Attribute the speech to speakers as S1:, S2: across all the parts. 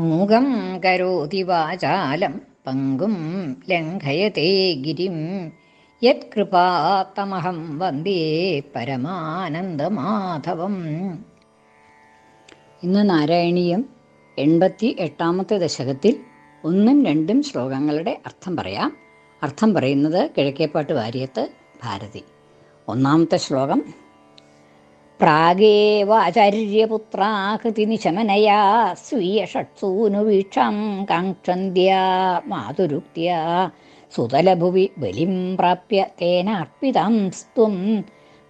S1: മൂകം കരോതി വാചാലം പങ്കും ലംഘയത്തെ ഗിരിം. യത്കൃപാത്തമഹം വന്ദേ പരമാനന്ദമാധവം. ഇന്ന് നാരായണീയം എൺപത്തി എട്ടാമത്തെ ദശകത്തിൽ ഒന്നും രണ്ടും ശ്ലോകങ്ങളുടെ അർത്ഥം പറയാം. അർത്ഥം പറയുന്നത് കിഴക്കേപ്പാട്ട് വാര്യത്ത് ഭാരതി. ഒന്നാമത്തെ ശ്ലോകം പ്രാഗേവാചാര്യപുത്രാകൃതി നിശമനയാ സ്വീയ ഷട്സൂനു വീക്ഷം കാക്ഷന്ത്യ മാതുരുക്തിയ സുതലഭുവി ബലിം പ്രാപ്യ തേനാർപ്പിതം സ്ത്വം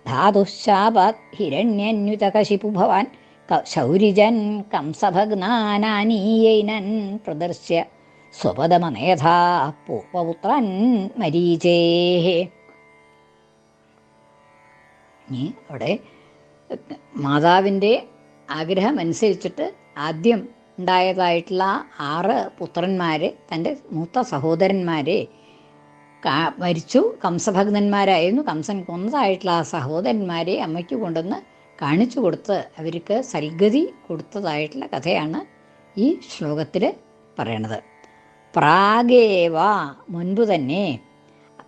S1: ധാതുശാപത് ഹിരണ്യന്യുതകശിപു ഭവാൻ ശൗരിജൻ കംസഭഗ്നാനീയൈനൻ പ്രദർശ്യ സ്വപദമനേധാ പൂർവപുത്രൻ മരീചേ. അവിടെ മാതാവിന്റെ ആഗ്രഹമനുസരിച്ചിട്ട് ആദ്യം ഉണ്ടായതായിട്ടുള്ള ആറ് പുത്രന്മാരെ തന്റെ മൂത്ത സഹോദരന്മാരെ മരിച്ചു. കംസഭഗ്നന്മാരായിരുന്നു. കംസൻ കൊന്നതായിട്ടുള്ള ആ സഹോദരന്മാരെ അമ്മയ്ക്ക് കൊണ്ടുവന്ന് കാണിച്ചു കൊടുത്ത് അവർക്ക് സൽഗതി കൊടുത്തതായിട്ടുള്ള കഥയാണ് ഈ ശ്ലോകത്തിൽ പറയണത്. പ്രാഗേവ മുൻപ് തന്നെ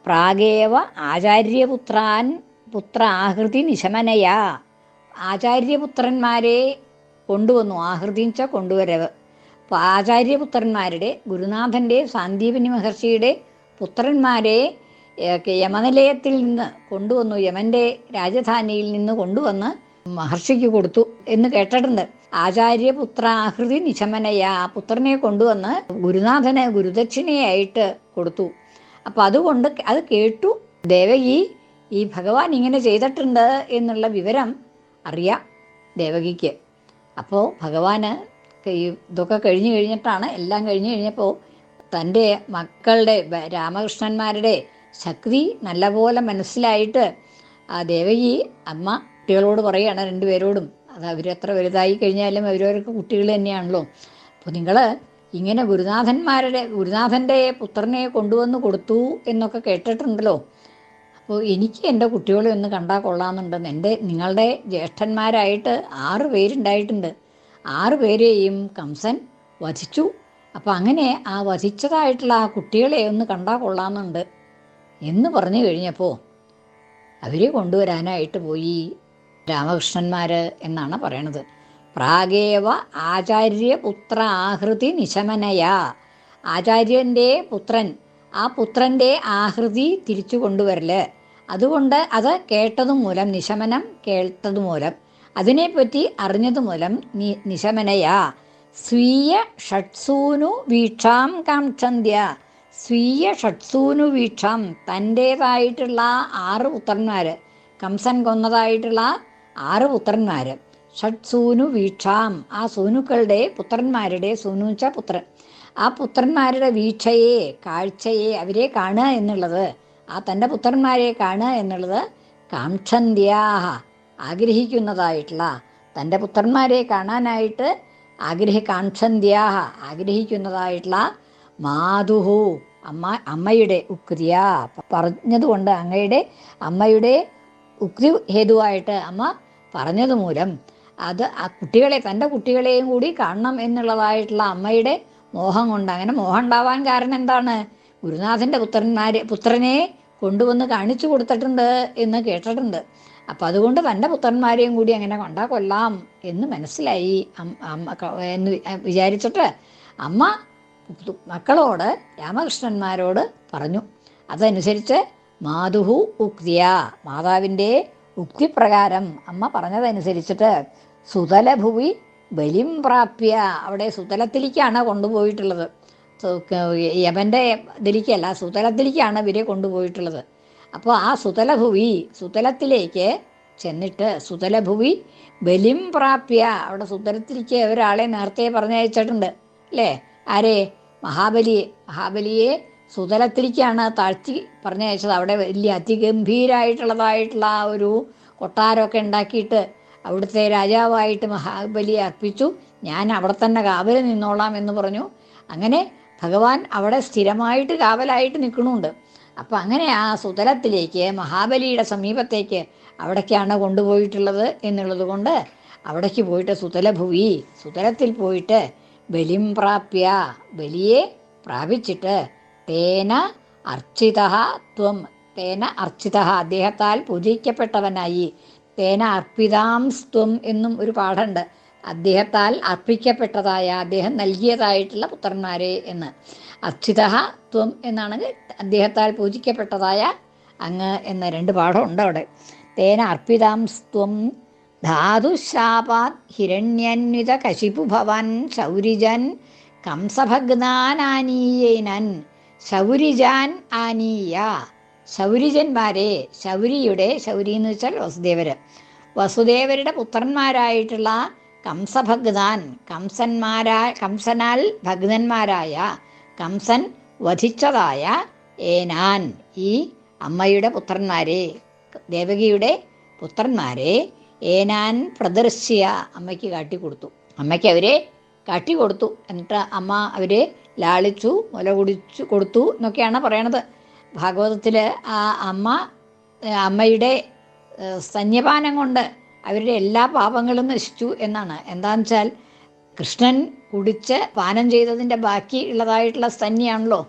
S1: പ്രാഗേവ ആചാര്യപുത്രാൻ പുത്ര ആഹൃതി നിശമനയാ ആചാര്യപുത്രന്മാരെ കൊണ്ടുവന്നു. ആഹൃതി വെച്ചാൽ കൊണ്ടുവരവ്. അപ്പോൾ ആചാര്യപുത്രന്മാരുടെ ഗുരുനാഥന്റെ സാന്ദീപനി മഹർഷിയുടെ പുത്രന്മാരെ യമനിലയത്തിൽ നിന്ന് കൊണ്ടുവന്നു. യമന്റെ രാജധാനിയിൽ നിന്ന് കൊണ്ടുവന്ന് മഹർഷിക്ക് കൊടുത്തു എന്ന് കേട്ടിട്ടുണ്ട്. ആചാര്യപുത്ര ആഹൃതി നിശമനയ ആ പുത്രനെ കൊണ്ടുവന്ന് ഗുരുനാഥന് ഗുരുദക്ഷിണയായിട്ട് കൊടുത്തു. അപ്പൊ അതുകൊണ്ട് അത് കേട്ടു. ദേവകി ഈ ഭഗവാൻ ഇങ്ങനെ ചെയ്തിട്ടുണ്ട് എന്നുള്ള വിവരം അറിയാം ദേവകിക്ക്. അപ്പോൾ ഭഗവാന് ഇതൊക്കെ കഴിഞ്ഞു കഴിഞ്ഞിട്ടാണ് എല്ലാം കഴിഞ്ഞു കഴിഞ്ഞപ്പോൾ തന്റെ മക്കളുടെ രാമകൃഷ്ണന്മാരുടെ ശക്തി നല്ലപോലെ മനസ്സിലായിട്ട് ആ ദേവകി അമ്മ കുട്ടികളോട് പറയുകയാണ് രണ്ടുപേരോടും. അത് അവരെത്ര വലുതായി കഴിഞ്ഞാലും അവരവർക്ക് കുട്ടികൾ തന്നെയാണല്ലോ. അപ്പോൾ നിങ്ങൾ ഇങ്ങനെ ഗുരുനാഥന്മാരുടെ ഗുരുനാഥന്റെ പുത്രനെ കൊണ്ടുവന്ന് കൊടുത്തു എന്നൊക്കെ കേട്ടിട്ടുണ്ടല്ലോ. അപ്പോൾ എനിക്ക് എന്റെ കുട്ടികളെ ഒന്ന് കണ്ടാൽ കൊള്ളാമെന്നുണ്ടെന്ന്. എന്റെ നിങ്ങളുടെ ജ്യേഷ്ഠന്മാരായിട്ട് ആറ് പേരുണ്ടായിട്ടുണ്ട്. ആറ് പേരെയും കംസൻ വധിച്ചു. അപ്പോൾ അങ്ങനെ ആ വധിച്ചതായിട്ടുള്ള ആ കുട്ടികളെ ഒന്ന് കണ്ടാൽ കൊള്ളാമെന്നുണ്ട് എന്ന് പറഞ്ഞു കഴിഞ്ഞപ്പോൾ അവരെ കൊണ്ടുവരാനായിട്ട് പോയി രാമകൃഷ്ണന്മാർ എന്നാണ് പറയണത്. പ്രാഗേവ ആചാര്യപുത്ര ആഹൃതി നിശമനയാ. ആചാര്യന്റെ പുത്രൻ ആ പുത്രന്റെ ആഹൃതി തിരിച്ചു കൊണ്ടുവരൽ. അതുകൊണ്ട് അത് കേട്ടതു മൂലം നിശമനം കേട്ടതു മൂലം അതിനെപ്പറ്റി അറിഞ്ഞതു മൂലം നി നിശമനയാ. സ്വീയ ഷട്സൂനു വീക്ഷാം കാക്ഷന്ത്യ. സ്വീയ ഷട്സൂനു വീക്ഷാം തന്റേതായിട്ടുള്ള ആറ് പുത്രന്മാർ കംസൻ കൊന്നതായിട്ടുള്ള ആറ് പുത്രന്മാർ ഷട്സൂനു വീക്ഷാം ആ സൂനുക്കളുടെ പുത്രന്മാരുടെ സൂനുച്ച പുത്രൻ ആ പുത്രന്മാരുടെ വീക്ഷയെ കാഴ്ചയെ അവരെ കാണുക എന്നുള്ളത് ആ തന്റെ പുത്രന്മാരെ കാണുക എന്നുള്ളത് കാംക്ഷന്ധ്യാഹ ആഗ്രഹിക്കുന്നതായിട്ടുള്ള തന്റെ പുത്രന്മാരെ കാണാനായിട്ട് ആഗ്രഹ കാംക്ഷന്ധ്യാഹ ആഗ്രഹിക്കുന്നതായിട്ടുള്ള മാതുഹു അമ്മ അമ്മയുടെ ഉക്രിയ പറഞ്ഞതുകൊണ്ട് അങ്ങയുടെ അമ്മയുടെ ഉക്തി ഹേതുവായിട്ട് അമ്മ പറഞ്ഞതുമൂലം അത് ആ കുട്ടികളെ തന്റെ കുട്ടികളെയും കൂടി കാണണം എന്നുള്ളതായിട്ടുള്ള അമ്മയുടെ മോഹം കൊണ്ട്. അങ്ങനെ മോഹം ഉണ്ടാവാൻ കാരണം എന്താണ്? ഗുരുനാഥന്റെ പുത്രന്മാരെ പുത്രനെ കൊണ്ടുവന്ന് കാണിച്ചു കൊടുത്തിട്ടുണ്ട് എന്ന് കേട്ടിട്ടുണ്ട്. അപ്പം അതുകൊണ്ട് തന്റെ പുത്രന്മാരെയും കൂടി അങ്ങനെ കൊണ്ടാ കൊല്ലാം എന്ന് മനസ്സിലായി. എന്ന് വിചാരിച്ചിട്ട് അമ്മ മക്കളോട് രാമകൃഷ്ണന്മാരോട് പറഞ്ഞു. അതനുസരിച്ച് മാതുഹു ഉക്തിയ മാതാവിന്റെ ഉക്തിപ്രകാരം അമ്മ പറഞ്ഞതനുസരിച്ചിട്ട് സുതലഭുവി ബലിം പ്രാപ്യ. അവിടെ സുതലത്തിലേക്കാണ് കൊണ്ടുപോയിട്ടുള്ളത്. യമന്റെ ഇതിലേക്കല്ല സുതലത്തിലേക്കാണ് ഇവരെ കൊണ്ടുപോയിട്ടുള്ളത്. അപ്പോൾ ആ സുതലഭുവി സുതലത്തിലേക്ക് ചെന്നിട്ട് സുതലഭുവി ബലിം പ്രാപ്യ. അവിടെ സുതലത്തിലേക്ക് ഒരാളെ നേരത്തെ പറഞ്ഞയച്ചിട്ടുണ്ട്. അല്ലേ? ആരെ? മഹാബലിയെ മഹാബലിയെ സുതലത്തിലേക്കാണ് താഴ്ത്തി പറഞ്ഞയച്ചത്. അവിടെ വലിയ അതിഗംഭീരായിട്ടുള്ളതായിട്ടുള്ള ആ ഒരു കൊട്ടാരമൊക്കെ ഉണ്ടാക്കിയിട്ട് അവിടുത്തെ രാജാവായിട്ട് മഹാബലി അർപ്പിച്ചു. ഞാൻ അവിടെ തന്നെ കാവൽ നിന്നോളാം എന്ന് പറഞ്ഞു. അങ്ങനെ ഭഗവാൻ അവിടെ സ്ഥിരമായിട്ട് കാവലായിട്ട് നിൽക്കണുണ്ട് അപ്പം അങ്ങനെ ആ സുതലത്തിലേക്ക് മഹാബലിയുടെ സമീപത്തേക്ക് അവിടേക്കാണ് കൊണ്ടുപോയിട്ടുള്ളത് എന്നുള്ളത് കൊണ്ട് അവിടേക്ക് പോയിട്ട് സുതലഭുവി സുതലത്തിൽ പോയിട്ട് ബലിം പ്രാപ്യ ബലിയെ പ്രാപിച്ചിട്ട് തേന അർച്ചിത ത്വം തേന അർച്ചിത അദ്ദേഹത്താൽ പൂജിക്കപ്പെട്ടവനായി തേന അർപ്പിതാംസ്ത്വം എന്നും ഒരു പാഠമുണ്ട്. അദ്ദേഹത്താൽ അർപ്പിക്കപ്പെട്ടതായ അദ്ദേഹം നൽകിയതായിട്ടുള്ള പുത്രന്മാരെ എന്ന്. അർച്ചിത ത്വം എന്നാണ് അദ്ദേഹത്താൽ പൂജിക്കപ്പെട്ടതായ അങ്ങ് എന്ന രണ്ട് പാഠമുണ്ട് അവിടെ. തേന അർപ്പിതാംസ്ത്വം ധാതുശാപാത് ഹിരണ്യന്വിത കശിപു ഭവാൻ ശൗരിജൻ കംസഭഗ്നാനാനീയേനൻ ശൗരിജാൻ ആനീയ. ശൗരിജന്മാരെ ശൗരിയുടെ ശൗരി എന്ന് വെച്ചാൽ വസുദേവര്. വസുദേവരുടെ പുത്രന്മാരായിട്ടുള്ള കംസഭഗ്നാൻ കംസന്മാരാ കംസനാൽ ഭഗ്നന്മാരായ കംസൻ വധിച്ചതായ ഏനാൻ ഈ അമ്മയുടെ പുത്രന്മാരെ ദേവകിയുടെ പുത്രന്മാരെ ഏനാൻ പ്രദർശിയ അമ്മയ്ക്ക് കാട്ടിക്കൊടുത്തു. അമ്മയ്ക്ക് അവരെ കാട്ടിക്കൊടുത്തു. എന്നിട്ട് അമ്മ അവരെ ലാളിച്ചു മുല കുടിച്ചു കൊടുത്തു എന്നൊക്കെയാണ് പറയണത്. ഭാഗവതത്തിൽ ആ അമ്മ അമ്മയുടെ സ്തന്യപാനം കൊണ്ട് അവരുടെ എല്ലാ പാപങ്ങളും നശിച്ചു എന്നാണ്. എന്താണെന്ന് വെച്ചാൽ കൃഷ്ണൻ കുടിച്ച് പാനം ചെയ്തതിന്റെ ബാക്കി ഉള്ളതായിട്ടുള്ള സ്തന്യാണല്ലോ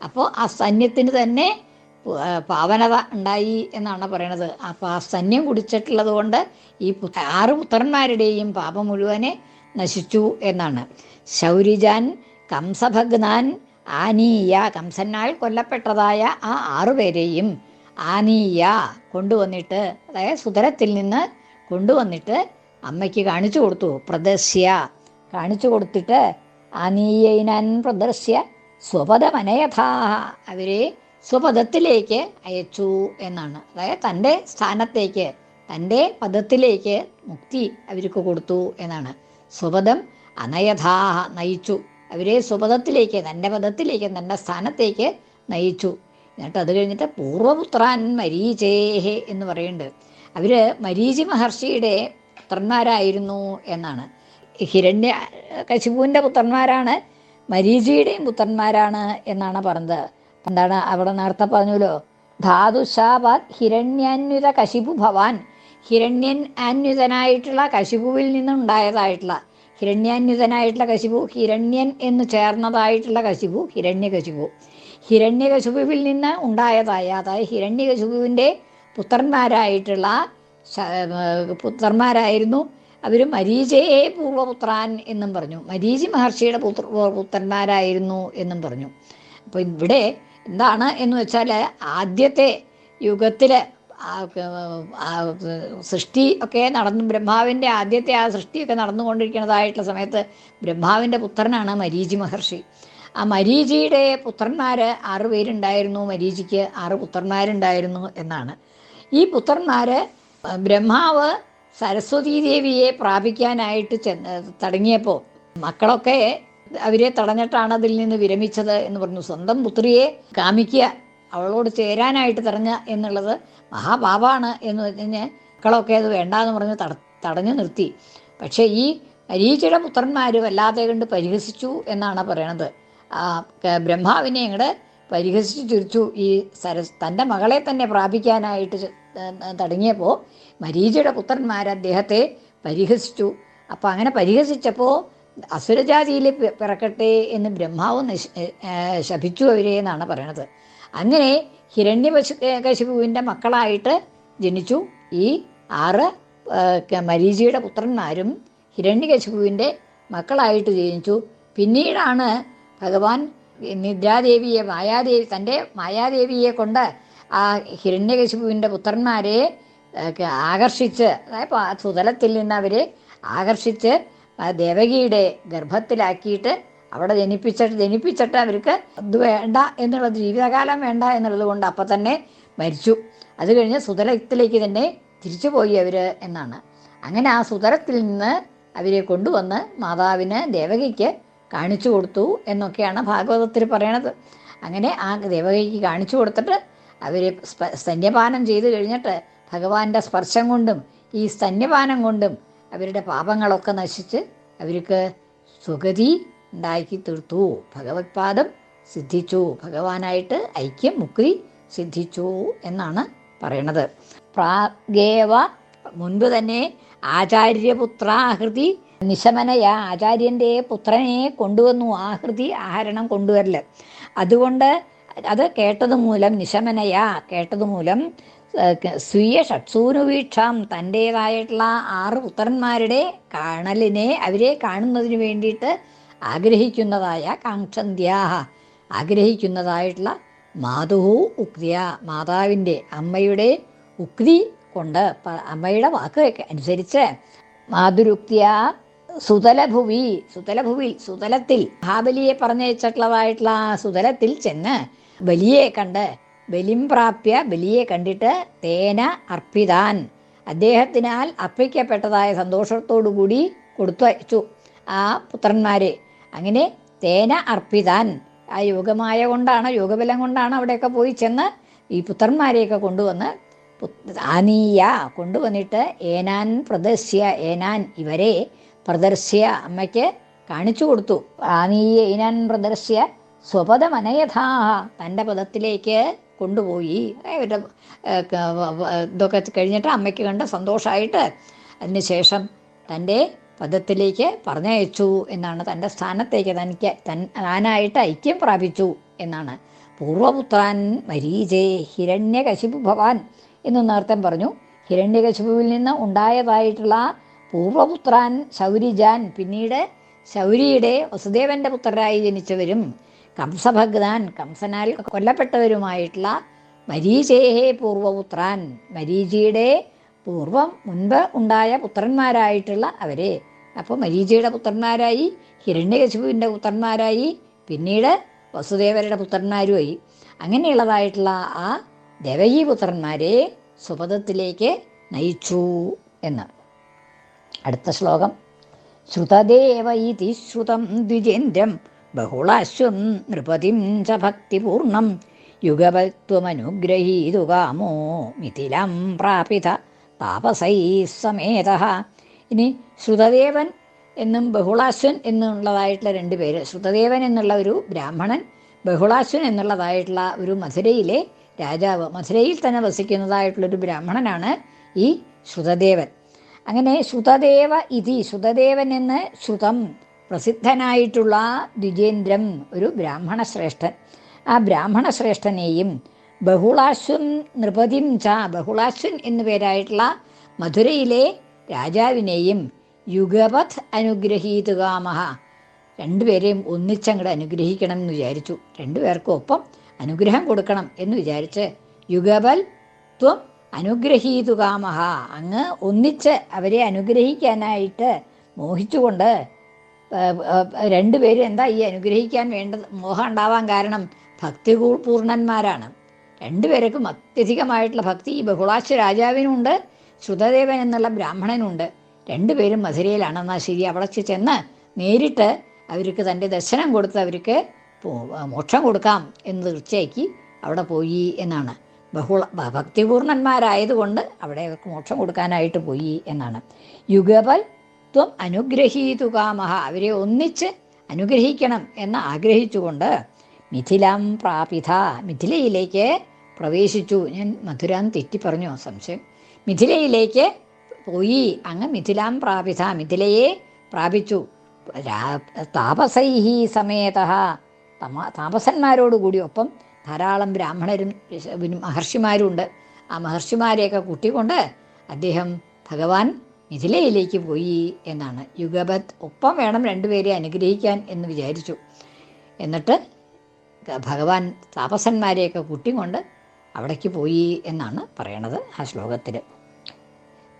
S1: അപ്പോൾ ആ സ്തന്യത്തിന് തന്നെ പാവനത ഉണ്ടായി എന്നാണ് പറയണത്. അപ്പോൾ ആ സ്തന്യം കുടിച്ചിട്ടുള്ളത് കൊണ്ട് ഈ ആറ് പുത്രന്മാരുടെയും പാപം മുഴുവനെ നശിച്ചു എന്നാണ്. ശൗരിജാൻ കംസഭഗ്നാൻ ആനീയ കംസനാൽ കൊല്ലപ്പെട്ടതായ ആ ആറുപേരെയും ആനീയ കൊണ്ടുവന്നിട്ട് അതായത് സുതരത്തിൽ നിന്ന് കൊണ്ടുവന്നിട്ട് അമ്മയ്ക്ക് കാണിച്ചു കൊടുത്തു. പ്രദർശ്യ കാണിച്ചു കൊടുത്തിട്ട് ആനീയനൻ പ്രദർശ്യ സ്വപദമനയഥാ അവരെ സ്വപദത്തിലേക്ക് അയച്ചു എന്നാണ്. അതായത് തന്റെ സ്ഥാനത്തേക്ക് തന്റെ പദത്തിലേക്ക് മുക്തി അവർക്ക് കൊടുത്തു എന്നാണ്. സ്വപദം അനയഥാ നയിച്ചു. അവരെ സ്വപദത്തിലേക്ക് തന്റെ പദത്തിലേക്ക് തന്റെ സ്ഥാനത്തേക്ക് നയിച്ചു. എന്നിട്ട് അത് കഴിഞ്ഞിട്ട് പൂർവപുത്രാൻ മരീചേഹേ എന്ന് പറയുന്നുണ്ട്. അവർ മരീചി മഹർഷിയുടെ പുത്രന്മാരായിരുന്നു എന്നാണ്. ഹിരണ്യ കശിപുവിന്റെ പുത്രന്മാരാണ് മരീചിയുടെയും പുത്രന്മാരാണ് എന്നാണ് പറഞ്ഞത്. എന്താണ് അവിടെ നേരത്തെ പറഞ്ഞല്ലോ? ധാതുശാപാത് ഹിരണ്യാന്വിത കശിപു ഭവാൻ. ഹിരണ്യൻ അന്വിതനായിട്ടുള്ള കശിപുവിൽ നിന്നുണ്ടായതായിട്ടുള്ള ഹിരണ്യാന്വിതനായിട്ടുള്ള കശിപു ഹിരണ്യൻ എന്ന് ചേർന്നതായിട്ടുള്ള കശിപു ഹിരണ്യകശിപു. ഹിരണ്യകശിപുവിൽ നിന്ന് ഉണ്ടായതായ അതായത് ഹിരണ്യകശിപുവിന്റെ പുത്രന്മാരായിട്ടുള്ള പുത്രന്മാരായിരുന്നു. അവർ മരീചയെ പൂർവപുത്രാൻ എന്നും പറഞ്ഞു. മരീചി മഹർഷിയുടെ പുത്ര പുത്രന്മാരായിരുന്നു എന്നും പറഞ്ഞു. അപ്പോൾ ഇവിടെ എന്താണ് എന്ന് വെച്ചാൽ ആദ്യത്തെ യുഗത്തിൽ സൃഷ്ടി ഒക്കെ നടന്നു ബ്രഹ്മാവിന്റെ ആദ്യത്തെ ആ സൃഷ്ടിയൊക്കെ നടന്നുകൊണ്ടിരിക്കുന്നതായിട്ടുള്ള സമയത്ത് ബ്രഹ്മാവിന്റെ പുത്രനാണ് മരീചി മഹർഷി. ആ മരീചിയുടെ പുത്രന്മാർ ആറ് പേരുണ്ടായിരുന്നു. മരീചിക്ക് ആറ് പുത്രന്മാരുണ്ടായിരുന്നു എന്നാണ്. ഈ പുത്രന്മാർ ബ്രഹ്മാവ് സരസ്വതീ ദേവിയെ പ്രാപിക്കാനായിട്ട് ചെന്ന് തടങ്ങിയപ്പോൾ മക്കളൊക്കെ അവരെ തടഞ്ഞിട്ടാണ് അതിൽ നിന്ന് വിരമിച്ചത് എന്ന് പറഞ്ഞു. സ്വന്തം പുത്രിയെ കാമിക്കുക അവളോട് ചേരാനായിട്ട് തടഞ്ഞ എന്നുള്ളത് മഹാപാപാണ് എന്ന് പറഞ്ഞ് മക്കളൊക്കെ അത് വേണ്ടാന്ന് പറഞ്ഞ് തട തടഞ്ഞു നിർത്തി. പക്ഷേ ഈ മരീചിയുടെ പുത്രന്മാർ വല്ലാതെ കണ്ട് പരിഹസിച്ചു എന്നാണ് പറയണത്. ബ്രഹ്മാവിനെ അങ്ങോട്ട് പരിഹസിച്ചു ചിരിച്ചു ഈ സരസ് തന്റെ മകളെ തന്നെ പ്രാപിക്കാനായിട്ട് തടങ്ങിയപ്പോൾ മരീചിയുടെ പുത്രന്മാർ അദ്ദേഹത്തെ പരിഹസിച്ചു. അപ്പോൾ അങ്ങനെ പരിഹസിച്ചപ്പോൾ അസുരജാതിയിൽ പിറക്കട്ടെ എന്ന് ബ്രഹ്മാവ് ശപിച്ചു അവരെ എന്നാണ് പറയണത്. അങ്ങനെ ഹിരണ്യപശു കശിപുവിന്റെ മക്കളായിട്ട് ജനിച്ചു. ഈ ആറ് മരീചിയുടെ പുത്രന്മാരും ഹിരണ്യകശിപുവിന്റെ മക്കളായിട്ട് ജനിച്ചു. പിന്നീടാണ് ഭഗവാൻ നിദ്രാദേവിയെ മായാദേവി തന്റെ മായാദേവിയെ കൊണ്ട് ആ ഹിരണ്യകശിപുവിന്റെ പുത്രന്മാരെ ആകർഷിച്ച് സുതലത്തിൽ നിന്ന് അവരെ ആകർഷിച്ച് ദേവകിയുടെ ഗർഭത്തിലാക്കിയിട്ട് അവിടെ ജനിപ്പിച്ചിട്ട് ജനിപ്പിച്ചിട്ട് അവർക്ക് ഇത് വേണ്ട എന്നുള്ളത് ജീവിതകാലം വേണ്ട എന്നുള്ളത് കൊണ്ട് അപ്പം തന്നെ മരിച്ചു. അത് കഴിഞ്ഞ് സുതലത്തിലേക്ക് തന്നെ തിരിച്ചു പോയി അവർ എന്നാണ്. അങ്ങനെ ആ സുതലത്തിൽ നിന്ന് അവരെ കൊണ്ടുവന്ന് മാതാവിന് ദേവകിക്ക് കാണിച്ചു കൊടുത്തു എന്നൊക്കെയാണ് ഭാഗവതത്തിൽ പറയണത്. അങ്ങനെ ആ ദേവകിക്ക് കാണിച്ചു കൊടുത്തിട്ട് അവർ സ്തന്യപാനം ചെയ്ത് കഴിഞ്ഞിട്ട് ഭഗവാന്റെ സ്പർശം കൊണ്ടും ഈ സ്തന്യപാനം കൊണ്ടും അവരുടെ പാപങ്ങളൊക്കെ നശിച്ച് അവർക്ക് സുഗതി ഉണ്ടാക്കി തീർത്തു ഭഗവത്പാദം സിദ്ധിച്ചു. ഭഗവാനായിട്ട് ഐക്യം മുക്തി സിദ്ധിച്ചു എന്നാണ് പറയണത്. പ്രാഗേവ മുൻപ് തന്നെ ആചാര്യപുത്രാഹൃതി നിശമനയ ആചാര്യന്റെ പുത്രനെ കൊണ്ടുവന്നു. ആഹൃതി ആഹരണം കൊണ്ടുവരൽ. അതുകൊണ്ട് അത് കേട്ടത് മൂലം നിശമനയ കേട്ടത് മൂലം ഏഹ്, സ്വീയ ഷട്സൂനുവീക്ഷാം തന്റേതായിട്ടുള്ള ആറ് പുത്രന്മാരുടെ കാണലിനെ അവരെ കാണുന്നതിന് വേണ്ടിയിട്ട് ആഗ്രഹിക്കുന്നതായ കാക്ഷന്ത്യാഹ ആഗ്രഹിക്കുന്നതായിട്ടുള്ള മാതുഹു ഉക്തിയ മാതാവിന്റെ അമ്മയുടെ ഉക്തി കൊണ്ട് അമ്മയുടെ വാക്ക് അനുസരിച്ച് മാതുരുക്തിയ സുതലഭുവി സുതലഭുവിൽ സുതലത്തിൽ മഹാബലിയെ പറഞ്ഞയച്ചിട്ടുള്ളതായിട്ടുള്ള ആ സുതലത്തിൽ ചെന്ന് ബലിയെ കണ്ട് ബലിം പ്രാപ്യ ബലിയെ കണ്ടിട്ട് തേന അർപ്പിതാൻ അദ്ദേഹത്തിനാൽ അർപ്പിക്കപ്പെട്ടതായ സന്തോഷത്തോടു കൂടി കൊടുത്തു ആ പുത്രന്മാരെ അങ്ങനെ തേന അർപ്പിതാൻ. ആ യോഗമായ കൊണ്ടാണ് യോഗബലം കൊണ്ടാണ് അവിടെയൊക്കെ പോയി ചെന്ന് ഈ പുത്രന്മാരെയൊക്കെ കൊണ്ടുവന്ന് ആനീയ കൊണ്ടുവന്നിട്ട് ഏനാൻ പ്രദർശ്യ ഏനാൻ ഇവരെ പ്രദർശ്യ അമ്മയ്ക്ക് കാണിച്ചു കൊടുത്തു. ആനീയ ഏനാൻ പ്രദർശ്യ സ്വപദമനയഥാ തന്റെ പദത്തിലേക്ക് കൊണ്ടുപോയി. വ- ഇതൊക്കെ കഴിഞ്ഞിട്ട് അമ്മയ്ക്ക് കണ്ട് സന്തോഷമായിട്ട് അതിനുശേഷം തന്റെ പദത്തിലേക്ക് പറഞ്ഞയച്ചു എന്നാണ് തന്റെ സ്ഥാനത്തേക്ക് തനിക്ക് തൻ താനായിട്ട് ഐക്യം പ്രാപിച്ചു എന്നാണ്. പൂർവപുത്രൻ മരീചേ ഹിരണ്യകശിപു ഭവാൻ എന്ന് നേരത്തെ പറഞ്ഞു. ഹിരണ്യകശിപുവിൽ നിന്ന് ഉണ്ടായതായിട്ടുള്ള പൂർവപുത്രാൻ ശൗരിജാൻ പിന്നീട് ശൗരിയുടെ വസുദേവന്റെ പുത്രരായി ജനിച്ചവരും കംസഭഗ്നാൻ കംസനാൽ കൊല്ലപ്പെട്ടവരുമായിട്ടുള്ള മരീചേഹേ പൂർവപുത്രാൻ. മരീചിയുടെ പൂർവം മുൻപ് ഉണ്ടായ പുത്രന്മാരായിട്ടുള്ള അവരെ. അപ്പോൾ മരീചയുടെ പുത്രന്മാരായി ഹിരണ്യകശിപുവിന്റെ പുത്രന്മാരായി പിന്നീട് വസുദേവരുടെ പുത്രന്മാരുമായി. അങ്ങനെയുള്ളതായിട്ടുള്ള ആ ദേവകീ പുത്രന്മാരെ സുപഥത്തിലേക്ക് നയിച്ചു എന്ന്. അടുത്ത ശ്ലോകം. ശ്രുതദേവ ഇതി ശ്രുതം ദ്വിജേന്ദ്രം ബഹുളാശ്വം നൃപതിം ച ഭക്തിപൂർണം യുഗപത്വമനുഗ്രഹീതുകാമോ മിഥിലം പ്രാപിത താപസൈ സമേത ഇനി ശ്രുതദേവൻ എന്നും ബഹുളാശ്വൻ എന്നുള്ളതായിട്ടുള്ള രണ്ട് പേര്. ശ്രുതദേവൻ എന്നുള്ള ഒരു ബ്രാഹ്മണൻ ബഹുളാശ്വൻ എന്നുള്ളതായിട്ടുള്ള ഒരു മധുരയിലെ രാജാവ്. മധുരയിൽ തന്നെ വസിക്കുന്നതായിട്ടുള്ളൊരു ബ്രാഹ്മണനാണ് ഈ ശ്രുതദേവൻ. അങ്ങനെ ശ്രുതദേവ ഇതി ശ്രുതദേവൻ എന്ന് ശ്രുതം പ്രസിദ്ധനായിട്ടുള്ള ദ്വിജേന്ദ്രം ഒരു ബ്രാഹ്മണ ശ്രേഷ്ഠൻ ആ ബ്രാഹ്മണ ശ്രേഷ്ഠനെയും ബഹുളാശ്വൻ നൃപതിം ച ബഹുളാശ്വൻ എന്നു പേരായിട്ടുള്ള മധുരയിലെ രാജാവിനെയും യുഗപഥ് അനുഗ്രഹീതുകാമഹ. രണ്ടുപേരെയും ഒന്നിച്ചങ്ങോട്ട് അനുഗ്രഹിക്കണം എന്ന് വിചാരിച്ചു. രണ്ടുപേർക്കും ഒപ്പം അനുഗ്രഹം കൊടുക്കണം എന്ന് വിചാരിച്ച് യുഗപൽ ത്വം അനുഗ്രഹീതുകാമഹ. അങ്ങ് ഒന്നിച്ച് അവരെ അനുഗ്രഹിക്കാനായിട്ട് മോഹിച്ചുകൊണ്ട് രണ്ടുപേരും എന്താ ഈ അനുഗ്രഹിക്കാൻ വേണ്ടത്? മോഹം ഉണ്ടാവാൻ കാരണം ഭക്തി പൂർണന്മാരാണ് രണ്ടുപേർക്കും അത്യധികമായിട്ടുള്ള ഭക്തി. ഈ ബഹുളാശ്വ രാജാവിനുണ്ട് ശ്രുതദേവൻ എന്നുള്ള ബ്രാഹ്മണനുണ്ട്. രണ്ടുപേരും മധുരയിലാണ്. എന്നാൽ ശരി അവിടെ ചെന്ന് നേരിട്ട് അവർക്ക് തന്റെ ദർശനം കൊടുത്ത് അവർക്ക് മോക്ഷം കൊടുക്കാം എന്ന് തീർച്ചയാക്കി അവിടെ പോയി എന്നാണ്. ബഹുള ഭക്തിപൂർണന്മാരായതുകൊണ്ട് അവിടെ അവർക്ക് മോക്ഷം കൊടുക്കാനായിട്ട് പോയി എന്നാണ്. യുഗപൽ ത്വം അനുഗ്രഹീതുകാമഹ അവരെ ഒന്നിച്ച് അനുഗ്രഹിക്കണം എന്ന് ആഗ്രഹിച്ചുകൊണ്ട് മിഥിലാം പ്രാപിത. മിഥിലയിലേക്ക് പ്രവേശിച്ചു. ഞാൻ മധുരാൻ തെറ്റി പറഞ്ഞു? സംശയം. മിഥിലയിലേക്ക് പോയി. അങ്ങ് മിഥിലാം പ്രാപിത. മിഥിലയെ പ്രാപിച്ചു. താപസൈഹി സമേത താപസന്മാരോടുകൂടി ഒപ്പം ധാരാളം ബ്രാഹ്മണരും മഹർഷിമാരുണ്ട്. ആ മഹർഷിമാരെയൊക്കെ കൂട്ടിക്കൊണ്ട് അദ്ദേഹം ഭഗവാൻ മിഥിലയിലേക്ക് പോയി എന്നാണ്. യുഗപത് ഒപ്പം വേണം രണ്ടുപേരെ അനുഗ്രഹിക്കാൻ എന്ന് വിചാരിച്ചു. എന്നിട്ട് ഭഗവാൻ താപസന്മാരെയൊക്കെ കൂട്ടിക്കൊണ്ട് അവിടേക്ക് പോയി എന്നാണ് പറയണത് ആ ശ്ലോകത്തിൽ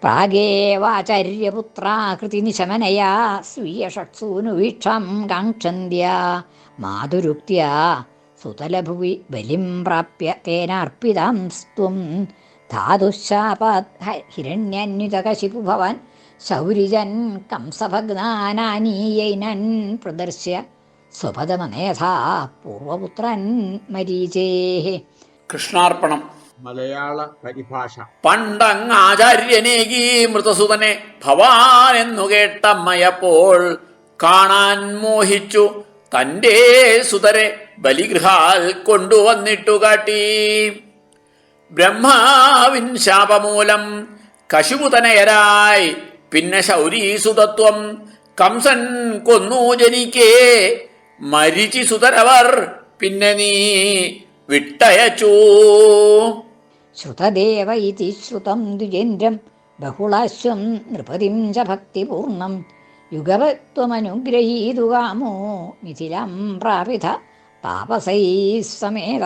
S1: പ്രാഗേവാചാര്യപുത്രാകൃതി നിശമനയാ സ്വീയഷട്സൂനു വീക്ഷാം കാക്ഷന്ത്യ മാതുരുക്തിയ സുതലഭുവി ബലിം പ്രാപ്യ തേനാർപ്പിതാം സ്ത്വം ധാതുശാപാത് ഹിരണ്യന്യുതകശിപു ഭവാൻ ശൗരിജൻ കംസഭഗ്നാനീയൈനൻ പ്രദർശ്യ സ്വപദമനേധാ പൂർവപുത്രൻ മരീചേ.
S2: കൃഷ്ണാർപ്പണം.
S3: മലയാള പരിഭാഷ.
S2: പണ്ടങ്ങ് ആചാര്യനേകി മൃതസുതനെ ഭവാൻ എന്നു കേട്ടമ്മയപ്പോൾ കാണാൻ മോഹിച്ചു. തന്റെ സുതരെ ബലിഗൃഹാൽ കൊണ്ടുവന്നിട്ടു കാട്ടി. ബ്രഹ്മാവിൻ ശാപമൂലം കശുപുതനയരായി പിന്നെ ശൗരീസുതത്വം കംസൻ കൊന്നു ജനിക്കേ. മരിച്ചി സുതരവർ പിന്നെ നീ വിട്ടയച്ചു.
S1: ശ്രുതദേവ ഇതി ശ്രുതം ദ്വിജേന്ദ്രം ബഹുളാശ്വം നൃപതിം ച ഭക്തിപൂർണം. യുഗവത്വമനുഗ്രഹീതുകാമോ മിഥിലം പ്രാപിത താപസൈ സമേത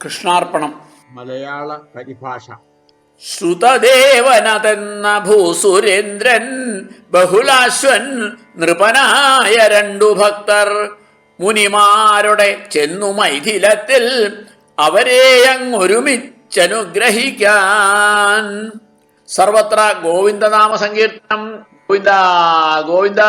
S2: കൃഷ്ണാർപ്പണം.
S3: മലയാള പരിഭാഷ.
S2: ശ്രുതദേവനതെന്ന ഭൂസുരേന്ദ്രൻ ബഹുലാശ്വൻ നൃപനായ രണ്ടു ഭക്തർ. മുനിമാരുടെ ചെന്നു മൈഥിലത്തിൽ അവരെ അങ്ങൊരുമിച്ചനുഗ്രഹിക്കാൻ. സർവത്ര ഗോവിന്ദനാമ സങ്കീർത്തനം ഗോവിന്ദ ഗോവിന്ദ.